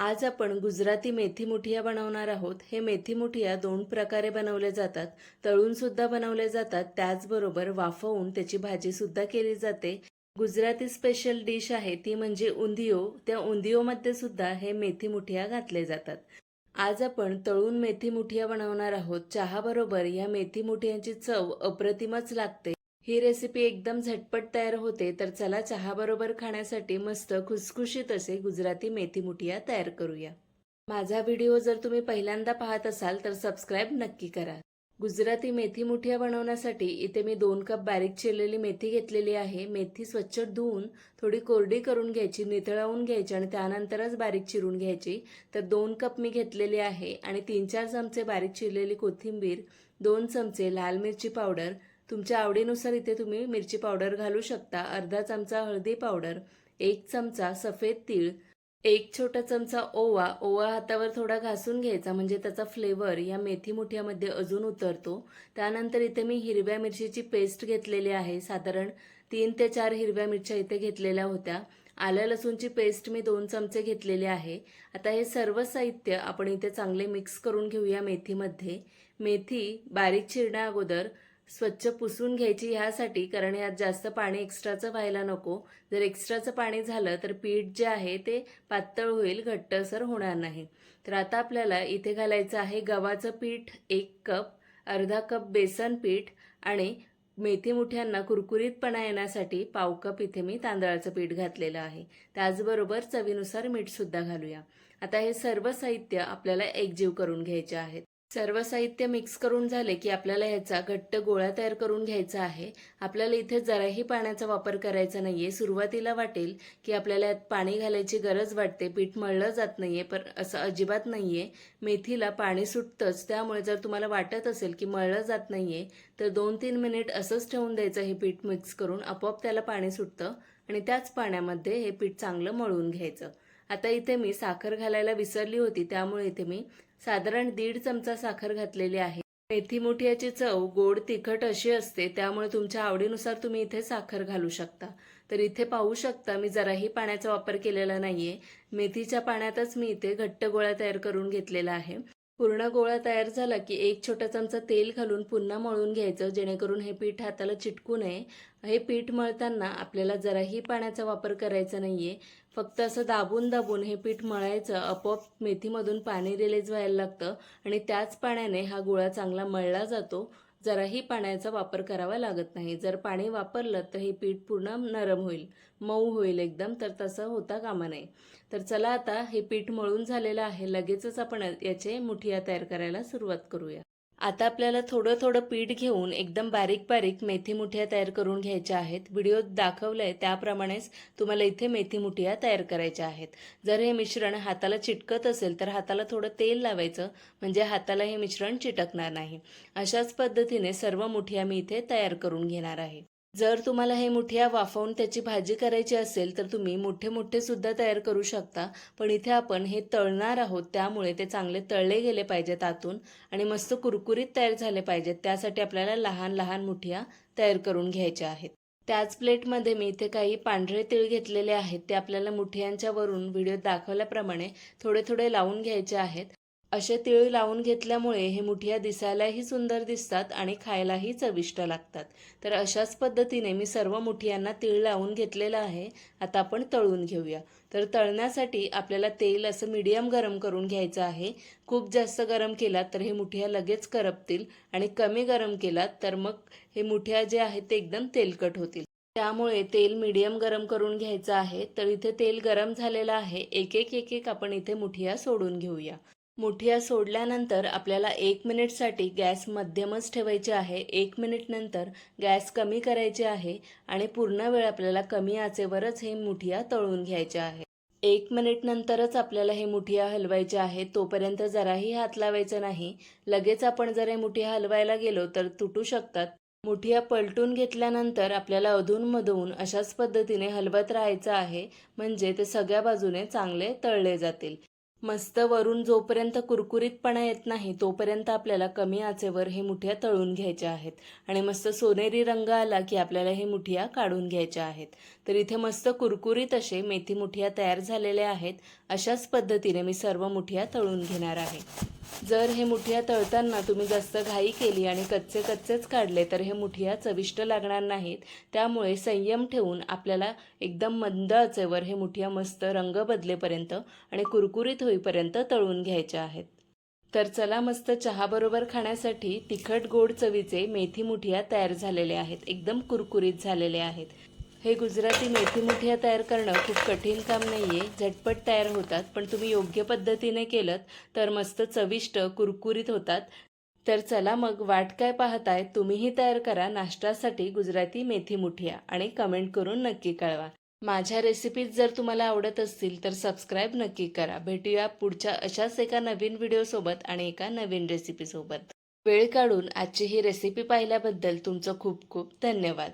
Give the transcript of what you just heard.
आज आपण गुजराती मेथी मुठिया बनवणार आहोत. हे मेथी मुठिया दोन प्रकारे बनवले जातात. तळून सुद्धा बनवले जातात. त्याचबरोबर वाफवून त्याची भाजी सुद्धा केली जाते. गुजराती स्पेशल डिश आहे ती म्हणजे उंदियो त्या उंदियोमध्ये सुद्धा हे मेथी मुठिया घातले जातात. आज आपण तळून मेथी मुठिया बनवणार आहोत. चहाबरोबर या मेथी मुठियांची चव अप्रतिमच लागते. ही रेसिपी एकदम झटपट तयार होते तर चला चहाबरोबर खाण्यासाठी मस्त खुसखुशीत असे गुजराती मेथी मुठिया तयार करूया. माझा व्हिडिओ जर तुम्ही पहिल्यांदा पाहत असाल तर सबस्क्राईब नक्की करा. गुजराती मेथी मुठिया बनवण्यासाठी इथे मी दोन कप बारीक चिरलेली मेथी घेतलेली आहे. मेथी स्वच्छ धुवून थोडी कोरडी करून घ्यायची नितळवून घ्यायची आणि त्यानंतरच बारीक चिरून घ्यायची. तर दोन कप मी घेतलेली आहे आणि तीन चार चमचे बारीक चिरलेली कोथिंबीर दोन चमचे लाल मिरची पावडर तुमच्या आवडीनुसार इथे तुम्ही मिरची पावडर घालू शकता. अर्धा चमचा हळदी पावडर एक चमचा सफेद तीळ एक छोटा चमचा ओवा. ओवा हातावर थोडा घासून घ्यायचा म्हणजे त्याचा फ्लेवर या मेथी मुठ्यामध्ये अजून उतरतो. त्यानंतर इथे मी हिरव्या मिरचीची पेस्ट घेतलेली आहे. साधारण तीन ते चार हिरव्या मिरच्या इथे घेतलेल्या होत्या. आलं लसूणची पेस्ट मी दोन चमचे घेतलेले आहे. आता हे सर्व साहित्य आपण इथे चांगले मिक्स करून घेऊया मेथीमध्ये. मेथी बारीक चिरण्या अगोदर स्वच्छ पुसून घ्यायची ह्यासाठी कारण यात जास्त पाणी एक्स्ट्राचं व्हायला नको. जर एक्स्ट्राचं पाणी झालं तर पीठ जे आहे ते पातळ होईल घट्टसर होणार नाही. तर आता आपल्याला इथे घालायचं आहे गव्हाचं पीठ एक कप अर्धा कप बेसन पीठ आणि मेथी मुठ्यांना कुरकुरीतपणा येण्यासाठी पाव कप इथे मी तांदळाचं पीठ घातलेलं आहे. त्याचबरोबर चवीनुसार मीठसुद्धा घालूया. आता हे सर्व साहित्य आपल्याला एकजीव करून घ्यायचे आहेत. सर्व साहित्य मिक्स करून झाले की आपल्याला ह्याचा घट्ट गोळा तयार करून घ्यायचा आहे. आपल्याला इथे जराही पाण्याचा वापर करायचा नाही आहे सुरुवातीला वाटेल की आपल्याला यात पाणी घालायची गरज वाटते. पीठ मळलं जात नाहीये पण असं अजिबात नाहीये. मेथीला पाणी सुटतंच. त्यामुळे जर तुम्हाला वाटत असेल की मळलं जात नाहीये तर दोन तीन मिनिट असंच ठेवून द्यायचं हे पीठ मिक्स करून. आपोआप त्याला पाणी सुटतं आणि त्याच पाण्यामध्ये हे पीठ चांगलं मळून घ्यायचं. आता इथे मी साखर घालायला विसरली होती त्यामुळे इथे मी साधारण दीड चमचा साखर घातलेली आहे. मेथी मुठियाची चव गोड तिखट अशी असते त्यामुळे तुमच्या आवडीनुसार तुम्ही इथे साखर घालू शकता. तर इथे पाहू शकता मी जराही पाण्याचा वापर केलेला नाहीये. मेथीच्या पाण्यातच मी इथे घट्ट गोळा तयार करून घेतलेला आहे. पूर्ण गोळा तयार झाला की एक छोटा चमचा तेल घालून पुन्हा मळून घ्यायचं जेणेकरून हे पीठ हाताला चिटकू नये. हे पीठ मळताना आपल्याला जराही पाण्याचा वापर करायचा नाहीये. फक्त असं दाबून दाबून हे पीठ मळायचं आपोआप मेथीमधून पाणी रिलीज व्हायला लागतं आणि त्याच पाण्याने हा गोळा चांगला मळला जातो. जराही पाण्याचा वापर करावा लागत नाही. जर पाणी वापरलं तर हे पीठ पूर्ण नरम होईल मऊ होईल एकदम तर तसं होता कामा नये. तर चला आता हे पीठ मळून झालेलं आहे. लगेचच आपण याचे मुठिया तयार करायला सुरुवात करूया. आता आपल्याला थोडं थोडं पीठ घेऊन एकदम बारीक बारीक मेथी मुठिया तयार करून घ्यायच्या आहेत. व्हिडिओत दाखवलंय त्याप्रमाणेच तुम्हाला इथे मेथी मुठिया तयार करायच्या आहेत. जर हे मिश्रण हाताला चिटकत असेल तर हाताला थोडं तेल लावायचं म्हणजे हाताला हे मिश्रण चिटकणार नाही. अशाच पद्धतीने सर्व मुठिया मी इथे तयार करून घेणार आहे. जर तुम्हाला हे मुठिया वाफवून त्याची भाजी करायची असेल तर तुम्ही मोठे मोठे सुद्धा तयार करू शकता. पण इथे आपण हे तळणार आहोत त्यामुळे ते चांगले तळले गेले पाहिजेत आतून आणि मस्त कुरकुरीत तयार झाले पाहिजेत. त्यासाठी आपल्याला लहान लहान मुठिया तयार करून घ्यायच्या आहेत. त्याच प्लेटमध्ये मी इथे काही पांढरे तीळ घेतलेले आहेत. ते आपल्याला मुठियांच्या वरून व्हिडिओत दाखवल्याप्रमाणे थोडे थोडे लावून घ्यायचे आहेत. असे तिळ लावून घेतल्यामुळे हे मुठिया दिसायलाही सुंदर दिसतात आणि खायलाही चविष्ट लागतात. तर अशाच पद्धतीने मी सर्व मुठियांना तिळ लावून घेतलेलं आहे. आता आपण तळून घेऊया. तर तळण्यासाठी आपल्याला तेल असं मीडियम गरम करून घ्यायचं आहे. खूप जास्त गरम केलात तर हे मुठिया लगेच करपतील आणि कमी गरम केलात तर मग हे मुठिया जे आहेत ते एकदम तेलकट होतील. त्यामुळे तेल मीडियम गरम करून घ्यायचं आहे. तर इथे तेल गरम झालेलं आहे. एक एक एक एक आपण इथे मुठिया सोडून घेऊया. मुठिया सोडल्यानंतर आपल्याला एक मिनिटसाठी गॅस मध्यमच ठेवायचे आहे. एक मिनिट नंतर गॅस कमी करायचे आहे आणि पूर्ण वेळ आपल्याला कमी आचेवरच हे मुठिया तळून घ्यायचे आहे. एक मिनिट नंतरच आपल्याला हे मुठिया हलवायचे आहे. तोपर्यंत जराही हात लावायचा नाही. लगेच आपण जर हे मुठिया हलवायला गेलो तर तुटू शकतात. मुठिया पलटून घेतल्यानंतर आपल्याला अधूनमधून अशाच पद्धतीने हलवत राहायचं आहे. म्हणजे ते सगळ्या बाजूने चांगले तळले जातील. मस्त वरून जोपर्यंत कुरकुरीतपणा येत नाही तोपर्यंत आपल्याला कमी आचेवर हे मुठ्या तळून घ्यायच्या आहेत. आणि मस्त सोनेरी रंग आला की आपल्याला हे मुठिया काढून घ्यायच्या आहेत. तर इथे मस्त कुरकुरीत असे मेथी मुठिया तयार झालेल्या आहेत. अशाच पद्धतीने मी सर्व मुठिया तळून घेणार आहे. जर हे मुठिया तळताना तुम्ही जास्त घाई केली आणि कच्चे कच्चेच काढले तर हे मुठिया चविष्ट लागणार नाहीत. त्यामुळे संयम ठेवून आपल्याला एकदम मंद आचेवर हे मुठिया मस्त रंग बदलेपर्यंत आणि कुरकुरीत होईपर्यंत तळून घ्यायच्या आहेत. तर चला मस्त चहाबरोबर खाण्यासाठी तिखट गोड चवीचे मेथी मुठिया तयार झालेले आहेत. एकदम कुरकुरीत झालेले आहेत. हे गुजराती मेथी मुठिया तयार करणं खूप कठीण काम नाही आहे झटपट तयार होतात पण तुम्ही योग्य पद्धतीने केलं तर मस्त चविष्ट कुरकुरीत होतात. तर चला मग वाट काय पाहताय तुम्हीही तयार करा नाश्त्यासाठी गुजराती मेथी मुठिया आणि कमेंट करून नक्की कळवा. माझ्या रेसिपीज जर तुम्हाला आवडत असतील तर सबस्क्राईब नक्की करा. भेटूया पुढच्या अशाच एका नवीन व्हिडिओसोबत आणि एका नवीन रेसिपीसोबत वेळ काढून आजची ही रेसिपी पाहिल्याबद्दल तुमचं खूप खूप धन्यवाद.